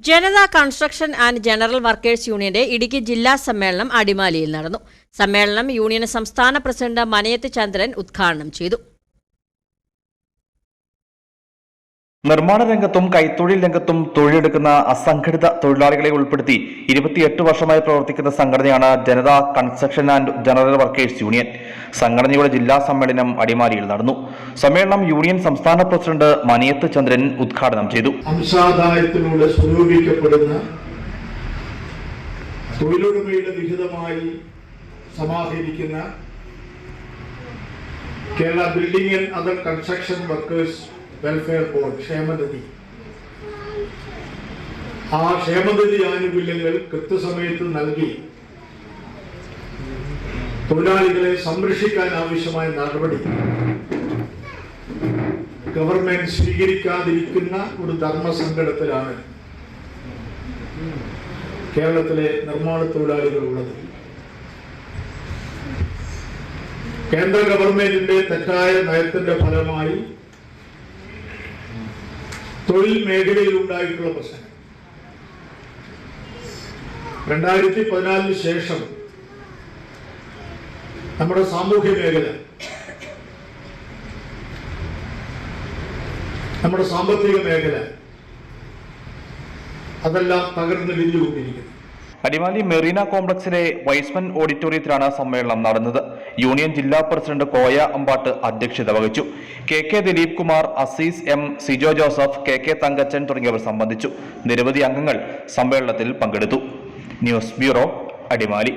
Janata construction and general workers യൂണിയന്റെ ഇടുക്കി ജില്ലാ സമ്മേളനം അടിമാലിയിൽ നടന്നു. സമ്മേളനം യൂണിയൻ സംസ്ഥാന പ്രസിഡന്റ് മനയത്ത് ചന്ദ്രൻ ഉദ്ഘാടനം ചെയ്തു. നിർമ്മാണ രംഗത്തും കൈത്തൊഴിൽ രംഗത്തും തൊഴിലെടുക്കുന്ന അസംഘടിത തൊഴിലാളികളെ ഉൾപ്പെടുത്തി ഇരുപത്തിയെട്ട് വർഷമായി പ്രവർത്തിക്കുന്ന സംഘടനയാണ് Janata construction and general workers union. സംഘടനയുടെ ജില്ലാ സമ്മേളനം അടിമാലിയിൽ നടന്നു. സമ്മേളനം യൂണിയൻ സംസ്ഥാന പ്രസിഡന്റ് മനിയത്ത് ചന്ദ്രൻ ഉദ്ഘാടനം ചെയ്തു. അംശാദായത്തിലൂടെ സ്വരൂപിക്കപ്പെടുന്ന തൊഴിലുടമയുടെ Kerala building and other construction workers welfare board ക്ഷേമനിധി. ആ ക്ഷേമനിധി ആനുകൂല്യങ്ങൾ കൃത്യസമയത്ത് നൽകി. തൊഴിലാളികളെ സംരക്ഷിക്കാൻ ആവശ്യമായ നടപടി. ഗവൺമെന്റ് സ്വീകരിക്കാതിരിക്കുന്ന ഒരു ധർമ്മസങ്കടത്തിലാണ് കേരളത്തിലെ നിർമ്മാണ തൊഴിലാളികൾ ഉള്ളത്. കേന്ദ്ര ഗവൺമെന്റിന്റെ തെറ്റായ നയത്തിന്റെ ഫലമായി തൊഴിൽ മേഖലയിൽ ഉണ്ടായിട്ടുള്ള പ്രശ്നങ്ങൾ. രണ്ടായിരത്തി പതിനാലിന് ശേഷം നമ്മുടെ സാമൂഹ്യ മേഖല നമ്മുടെ സാമ്പത്തിക മേഖല അതെല്ലാം തകർന്നിടിഞ്ഞുകൊണ്ടിരിക്കുന്നു അടിമാലി മെറീന കോംപ്ലക്സിലെ വൈസ്മൻ ഓഡിറ്റോറിയത്തിലാണ് സമ്മേളനം നടന്നത്. യൂണിയൻ ജില്ലാ പ്രസിഡന്റ് കോയ അമ്പാട്ട് അധ്യക്ഷത വഹിച്ചു. K K Dileep Kumar Azeez M Sijo Joseph K K Thankachan തുടങ്ങിയവർ സംബന്ധിച്ചു. നിരവധി അംഗങ്ങൾ സമ്മേളനത്തിൽ പങ്കെടുത്തു. News bureau Adimali.